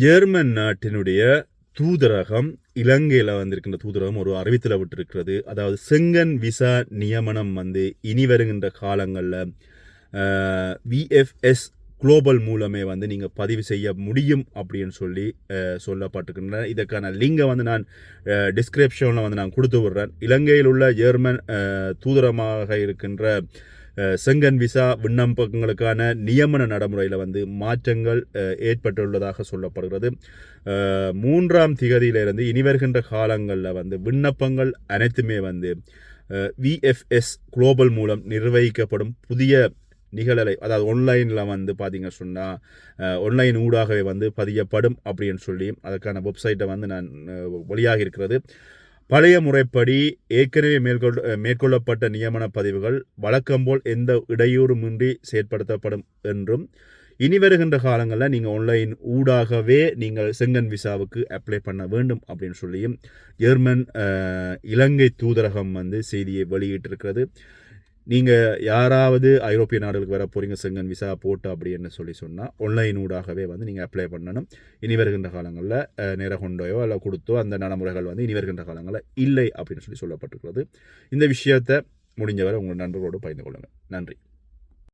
German நாட்டினுடைய தூதரகம் இலங்கையில் வந்திருக்கின்ற தூதரகம் ஒரு அறிவித்தல விட்டிருக்கிறது. அதாவது செங்கன் விசா நியமனம் வந்து இனி வருகின்ற காலங்களில் விஎஃப்எஸ் குளோபல் மூலமே வந்து நீங்கள் பதிவு செய்ய முடியும் அப்படின்னு சொல்லி சொல்லப்பட்டிருக்கின்றன. இதற்கான லிங்கை வந்து நான் டிஸ்கிரிப்ஷனில் வந்து நான் கொடுத்து விடுறேன். இலங்கையில் உள்ள ஜெர்மன் தூதரமாக இருக்கின்ற செங்கன் விசா விண்ணப்பங்களுக்கான நியமன நடைமுறையில் வந்து மாற்றங்கள் ஏற்பட்டுள்ளதாக சொல்லப்படுகிறது. மூன்றாம் திகதியிலிருந்து இனி வருகின்ற காலங்களில் வந்து விண்ணப்பங்கள் அனைத்துமே வந்து விஎஃப்எஸ் குளோபல் மூலம் நிர்வகிக்கப்படும் புதிய நிகழலை அதாவது ஆன்லைனில் வந்து பார்த்திங்க சொன்னால் ஆன்லைன் ஊடாகவே வந்து பதியப்படும் அப்படின்னு சொல்லி அதற்கான வெப்சைட்டை வந்து நான் வழியாக இருக்கிறது. பழைய முறைப்படி ஏற்கனவே மேற்கொள் மேற்கொள்ளப்பட்ட நியமன பதிவுகள் வழக்கம்போல் எந்த இடையூறுமின்றி செயற்படுத்தப்படும் என்றும் இனி வருகின்ற காலங்களில் நீங்கள் ஆன்லைன் ஊடாகவே நீங்கள் செங்கன் விசாவுக்கு அப்ளை பண்ண வேண்டும் அப்படின்னு சொல்லியும் ஜெர்மன் இலங்கை தூதரகம் வந்து செய்தியை வெளியிட்டிருக்கிறது. நீங்கள் யாராவது ஐரோப்பிய நாடுகளுக்கு வர போகிறீங்க செங்கன் விசா போட்டு அப்படின்னு சொல்லி சொன்னால் ஆன்லைன் ஊடாகவே வந்து நீங்கள் அப்ளை பண்ணணும். இனி வருகின்ற காலங்களில் நேர கொண்டோயோ இல்லை கொடுத்தோ அந்த நடைமுறைகள் வந்து இனி வருகின்ற காலங்களில் இல்லை அப்படின்னு சொல்லி சொல்லப்பட்டிருக்கிறது. இந்த விஷயத்தை முடிஞ்சவரை உங்கள் நண்பர்களோடு பகிர்ந்து கொள்ளுங்கள். நன்றி.